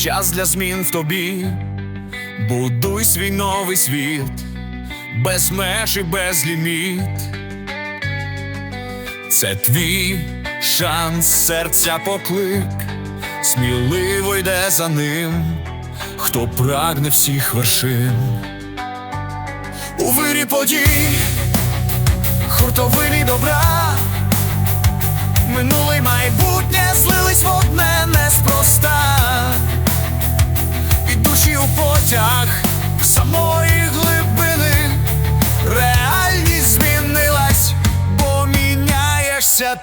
час для змін в тобі, будуй свій новий світ, без меж і без ліміт. Це твій шанс, серця поклик, сміливо йде за ним, хто прагне всіх вершин. У вирі подій, хуртовині добра, минуле майбутнє злились в одне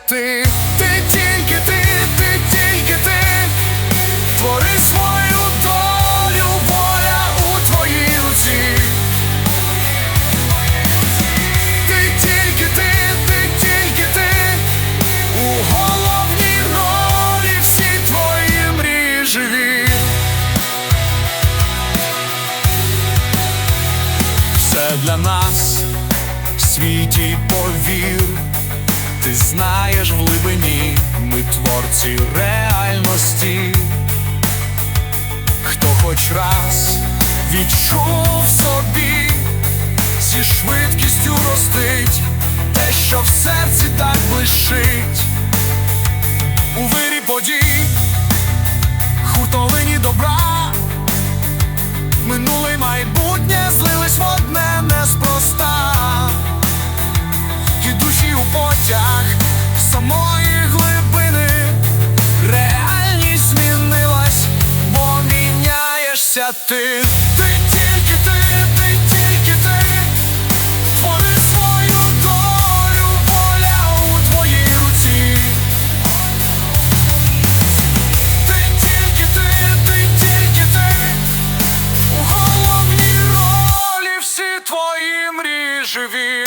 ти, ти тільки ти, ти тільки ти, твори свою долю, воля у твоїй руці. Ти тільки ти, ти тільки ти, у головній ролі всі твої мрії живі. Все для нас в світі повір, ти знаєш в глибині, ми творці реальності. Хто хоч раз відчув собі зі швидкістю ростить те, що в серці так блищить, у вирі подій, міняєшся ти, ти тільки ти, ти тільки ти. Твори свою долю, воля у твоїй руці. Ти тільки ти, ти тільки ти, у головній ролі всі твої мрії живі.